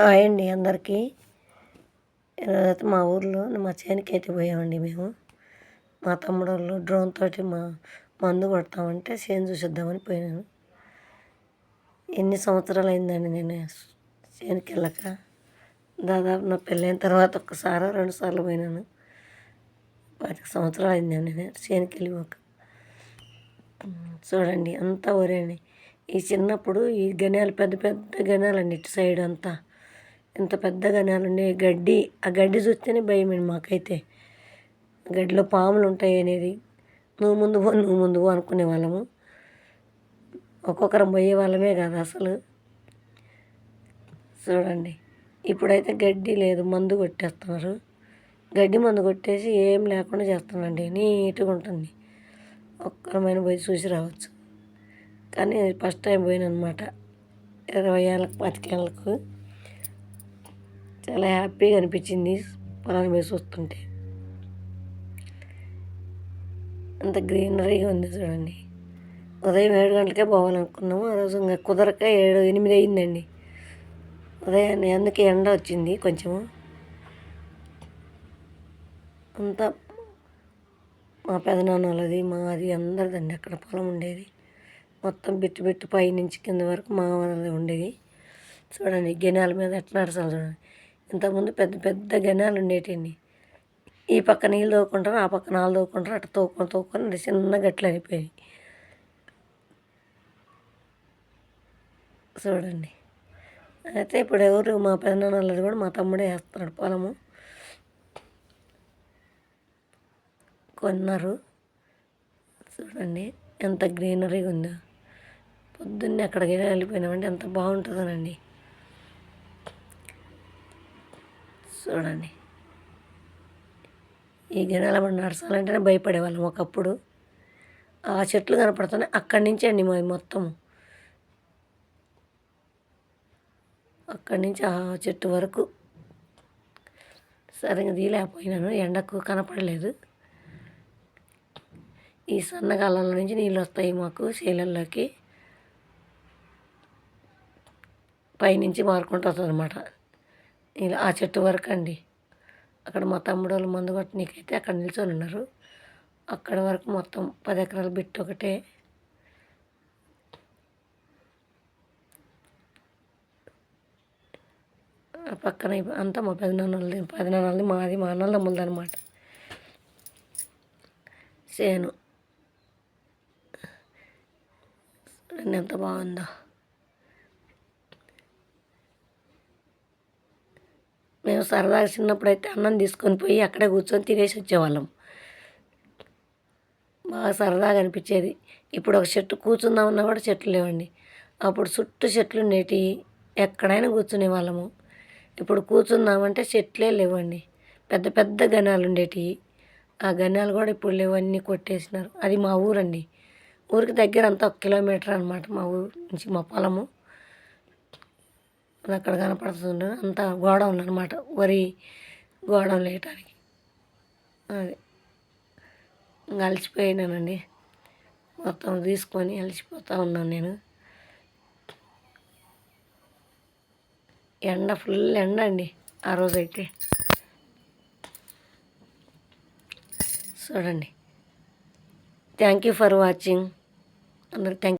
Hi అండి అందరికీ. అయితే మా ఊర్లో మా చేనికి అయితే పోయామండి మేము. మా తమ్ముడు వాళ్ళు డ్రోన్ తోటి మా మందు కొడతామంటే చేను చూసిద్దామని పోయినాను. ఎన్ని సంవత్సరాలు అయిందండి నేను చేనికి వెళ్ళక? దాదాపు నా పెళ్ళైన తర్వాత ఒక్కసారి రెండు సార్లు పోయినాను. పాతిక సంవత్సరాలు అయిందండి నేను చేనికి వెళ్ళిపోక. చూడండి అంతా ఒరేండి ఈ చిన్నప్పుడు ఈ గనాలు పెద్ద పెద్ద గనాలండి ఇటు సైడ్ అంతా. ఇంత పెద్ద గనాలు ఉన్నాయి. గడ్డి ఆ గడ్డి చూస్తేనే భయమండి మాకైతే. గడ్డిలో పాములు ఉంటాయి అనేది. నువ్వు ముందు పో నువ్వు ముందు పో అనుకునే వాళ్ళము. ఒక్కొక్కరం పోయే వాళ్ళమే కాదు అసలు. చూడండి. ఇప్పుడైతే గడ్డి లేదు మందు కొట్టేస్తున్నారు. గడ్డి మందు కొట్టేసి ఏం లేకుండా చేస్తానండి నీట్గా ఉంటుంది. ఒక్కరమైన పోయి చూసి రావచ్చు. కానీ ఫస్ట్ టైం పోయినమాట ఇరవై ఏళ్ళకు పాతికేళ్ళకు చాలా హ్యాపీగా అనిపించింది పొలాన్ని పోయి చూస్తుంటే. అంత గ్రీనరీగా ఉంది చూడండి. ఉదయం ఏడు గంటలకే పోవాలనుకున్నాము ఆ రోజు ఇంకా కుదరక ఏడు ఎనిమిది అయిందండి. ఉదయాన్నే అందుకే ఎండ వచ్చింది కొంచెము. అంతా మా పెదనాన్నలది మాది అందరిదండి అక్కడ పొలం ఉండేది. మొత్తం బిట్టు బిట్టు పై నుంచి కింద వరకు మా వాళ్ళది ఉండేది. చూడండి గెనాల మీద ఎట్లా నడచాలి చూడండి. ఇంతకుముందు పెద్ద పెద్ద గనాలు ఉండేటండి ఈ పక్క నీళ్ళు తోకుంటారు ఆ పక్క నాళ్ళు తోకుంటారు అట్లా తోకొని తోకొని అది చిన్న గట్లు అయిపోయాయి. చూడండి. అయితే ఇప్పుడు ఎవరు మా పెదనాన్నది కూడా మా తమ్ముడే వేస్తున్నాడు పొలము. కొన్నారు. చూడండి ఎంత గ్రీనరీగా ఉందో. పొద్దున్నే అక్కడికి వెళ్ళిపోయినామంటే ఎంత బాగుంటుందోనండి. చూడండి. ఈ గిన్నెల మనం నడచాలంటేనే భయపడేవాళ్ళం ఒకప్పుడు. ఆ చెట్లు కనపడుతున్నాయి. అక్కడి నుంచి అండి మాది మొత్తం. అక్కడి నుంచి ఆ చెట్టు వరకు. సరిగ్గా తీయలేకపోయినాను. ఎండకు కనపడలేదు. ఈ సన్నగాలలో నుంచి నీళ్ళు వస్తాయి మాకు శైలల్లోకి పైనుంచి మారుకుంటూ వస్తుంది అనమాట ఇలా ఆ చెట్టు వరకు అండి. అక్కడ మా తమ్ముడు వాళ్ళు మందు కొట్టనీకైతే అక్కడ నిల్చొని ఉన్నారు. అక్కడ వరకు మొత్తం పది ఎకరాల బిట్టు ఒకటే. పక్కన అంతా మా పెదనాన్నది పెదనాన్నది మాది మా అన్నల ముందనమాట చేను ఎంత బాగుందో. మేము సరదాగా చిన్నప్పుడు అయితే అన్నం తీసుకొని పోయి అక్కడే కూర్చొని తినేసి వచ్చేవాళ్ళం. బాగా సరదాగా అనిపించేది. ఇప్పుడు ఒక చెట్టు కూర్చుందామన్నా కూడా చెట్లు లేవండి. అప్పుడు చుట్టూ చెట్లు ఉండేటి ఎక్కడైనా కూర్చునే వాళ్ళము. ఇప్పుడు కూర్చుందామంటే చెట్లే లేవండి. పెద్ద పెద్ద గనాలు ఉండేటివి ఆ గనాలు కూడా ఇప్పుడు లేవన్నీ కొట్టేసినారు. అది మా ఊరండి. ఊరికి దగ్గర అంతా ఒక కిలోమీటర్ అనమాట మా ఊరు నుంచి మా పొలము. అది అక్కడ కనపడుతుంది. అంతా గోడౌన్ అనమాట వరి గోడౌన్ వేయటానికి అది. ఇంకా అలసిపోయినానండి. మొత్తం తీసుకొని అలసిపోతూ ఉన్నాను నేను. ఎండ ఫుల్ ఎండ అండి ఆ రోజైతే. చూడండి. థ్యాంక్ యూ ఫర్ వాచింగ్ అందరికి థ్యాంక్